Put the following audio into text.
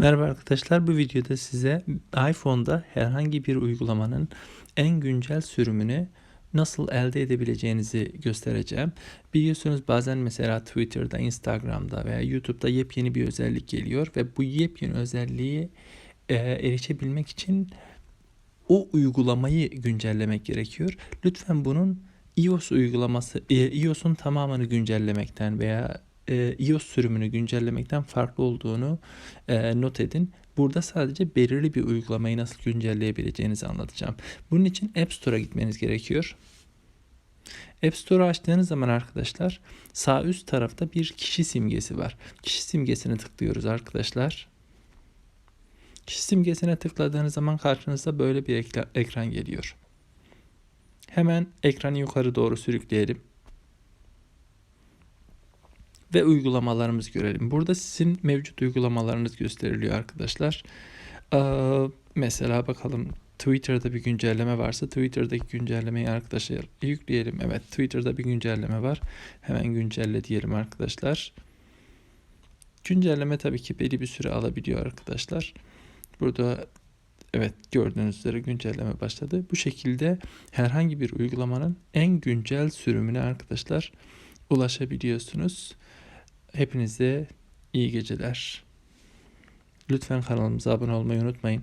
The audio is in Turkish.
Merhaba arkadaşlar bu videoda size iPhone'da herhangi bir uygulamanın en güncel sürümünü nasıl elde edebileceğinizi göstereceğim. Biliyorsunuz bazen mesela Twitter'da, Instagram'da veya YouTube'da yepyeni bir özellik geliyor ve bu yepyeni özelliği e, erişebilmek için o uygulamayı güncellemek gerekiyor. Lütfen bunun iOS uygulaması, e, iOS'un tamamını güncellemekten veya e, iOS sürümünü güncellemekten farklı olduğunu e, not edin. Burada sadece belirli bir uygulamayı nasıl güncelleyebileceğinizi anlatacağım. Bunun için App Store'a gitmeniz gerekiyor. App Store'u açtığınız zaman arkadaşlar sağ üst tarafta bir kişi simgesi var. Kişi simgesine tıklıyoruz arkadaşlar. Kişi simgesine tıkladığınız zaman karşınıza böyle bir ekra- ekran geliyor. Hemen ekranı yukarı doğru sürükleyelim. Ve uygulamalarımızı görelim. Burada sizin mevcut uygulamalarınız gösteriliyor arkadaşlar. Ee, mesela bakalım Twitter'da bir güncelleme varsa Twitter'daki güncellemeyi arkadaşlar yükleyelim. Evet Twitter'da bir güncelleme var. Hemen güncelle diyelim arkadaşlar. Güncelleme tabii ki belli bir süre alabiliyor arkadaşlar. Burada evet gördüğünüz üzere güncelleme başladı. Bu şekilde herhangi bir uygulamanın en güncel sürümüne arkadaşlar ulaşabiliyorsunuz. Hepinize iyi geceler. Lütfen kanalımıza abone olmayı unutmayın.